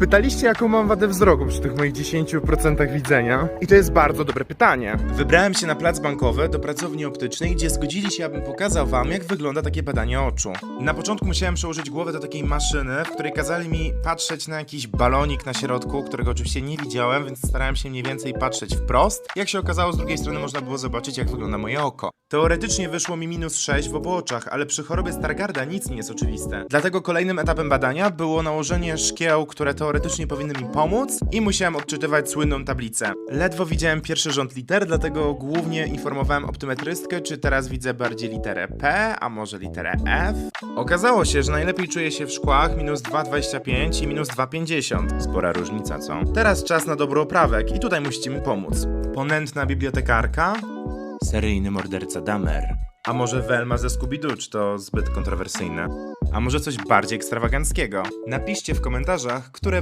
Pytaliście, jaką mam wadę wzroku przy tych moich 10% widzenia? I to jest bardzo dobre pytanie. Wybrałem się na plac bankowy do pracowni optycznej, gdzie zgodzili się, abym pokazał wam, jak wygląda takie badanie oczu. Na początku musiałem przełożyć głowę do takiej maszyny, w której kazali mi patrzeć na jakiś balonik na środku, którego oczywiście nie widziałem, więc starałem się mniej więcej patrzeć wprost. Jak się okazało, z drugiej strony można było zobaczyć, jak wygląda moje oko. Teoretycznie wyszło mi minus 6 w obu oczach, ale przy chorobie Stargarda nic nie jest oczywiste. Dlatego kolejnym etapem badania było nałożenie szkieł, które teoretycznie powinny mi pomóc i musiałem odczytywać słynną tablicę. Ledwo widziałem pierwszy rząd liter, dlatego głównie informowałem optymetrystkę, czy teraz widzę bardziej literę P, a może literę F. Okazało się, że najlepiej czuję się w szkłach minus 2,25 i minus 2,50. Spora różnica, co? Teraz czas na dobroprawek i tutaj musicie mi pomóc. Ponętna bibliotekarka, Seryjny morderca Damer. A może Velma ze Scooby-Doo, czy to zbyt kontrowersyjne? A może coś bardziej ekstrawaganckiego? Napiszcie w komentarzach, które